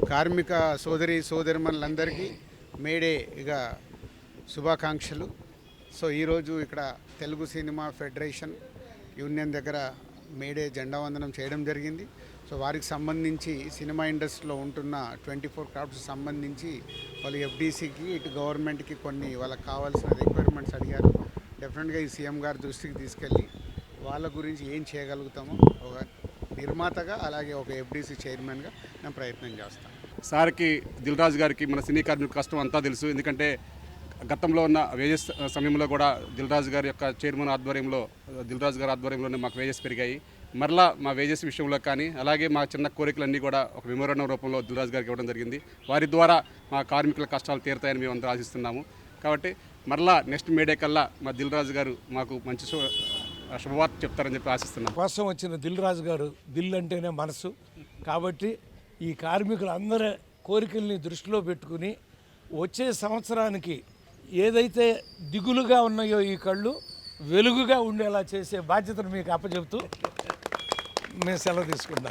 కార్మిక సోదరి సోదరిమణులందరికీ మేడే ఇక శుభాకాంక్షలు. సో ఈరోజు ఇక్కడ తెలుగు సినిమా ఫెడరేషన్ యూనియన్ దగ్గర మేడే జెండా వందనం చేయడం జరిగింది. సో వారికి సంబంధించి సినిమా ఇండస్ట్రీలో ఉంటున్న ట్వంటీ ఫోర్ క్రాఫ్ట్స్ సంబంధించి వాళ్ళు ఎఫ్డీసీకి ఇటు గవర్నమెంట్కి కొన్ని వాళ్ళకి కావాల్సిన రిక్వైర్మెంట్స్ అడిగారు. డెఫినెట్గా ఈ సీఎం గారి దృష్టికి తీసుకెళ్ళి వాళ్ళ గురించి ఏం చేయగలుగుతామో ఒక నిర్మాతగా అలాగే ఒక ఎఫ్డీసీ చైర్మన్గా నేను ప్రయత్నం చేస్తాను సార్కి దిల్ రాజు గారికి మన సినీ కార్మికుల కష్టం అంతా తెలుసు. ఎందుకంటే గతంలో ఉన్న వేజెస్ సమయంలో కూడా దిల్ రాజు గారి యొక్క చైర్మన్ ఆధ్వర్యంలో దిల్ రాజు గారి ఆధ్వర్యంలోనే మాకు వేజెస్ పెరిగాయి. మరలా మా వేజెస్ విషయంలో కానీ అలాగే మా చిన్న కోరికలన్నీ కూడా ఒక మెమోరాండం రూపంలో దిల్ రాజు గారికి ఇవ్వడం జరిగింది. వారి ద్వారా మా కార్మికుల కష్టాలు తీరుతాయని మేము అందరూ ఆశిస్తున్నాము. కాబట్టి మరలా నెక్స్ట్ మేడే కల్లా మా దిల్ రాజు గారు మాకు మంచి శుభవార్త చెప్తారని చెప్పి ఆశిస్తున్నాం. కోసం వచ్చిన దిల్ రాజు గారు దిల్ అంటేనే మనసు. కాబట్టి ఈ కార్మికులందరి కోరికల్ని దృష్టిలో పెట్టుకుని వచ్చే సంవత్సరానికి ఏదైతే దిగులుగా ఉన్నాయో ఈ కళ్ళు వెలుగుగా ఉండేలా చేసే బాధ్యతను మీకు అప్పచెబుతూ మేము సెలవు తీసుకుందాం